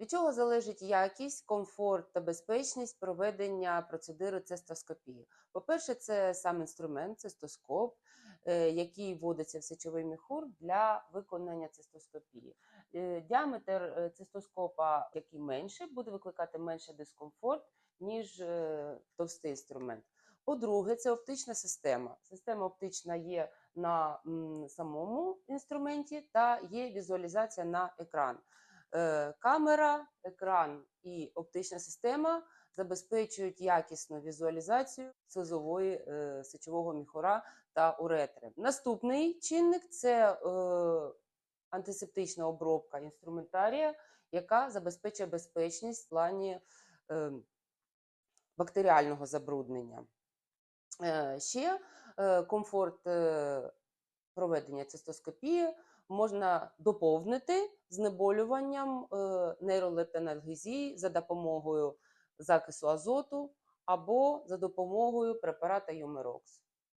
Від чого залежить якість, комфорт та безпечність проведення процедури цистоскопії? По-перше, це сам інструмент, цистоскоп, е, який вводиться в сечовий міхур для виконання цистоскопії. Е, Діаметр е, цистоскопа, який менше, буде викликати менше дискомфорт, ніж е, товстий інструмент. По-друге, це оптична система. Система оптична є на самому інструменті та є візуалізація на екран. Е, Камера, екран і оптична система забезпечують якісну візуалізацію слизової е, сечового міхура та уретри. Наступний чинник це е, антисептична обробка інструментарія, яка забезпечує безпечність в плані бактеріального забруднення. Ще комфорт проведення цистоскопії можна доповнити знеболюванням е, нейролептанальгезії за допомогою закису азоту або за допомогою препарата Юмерокс.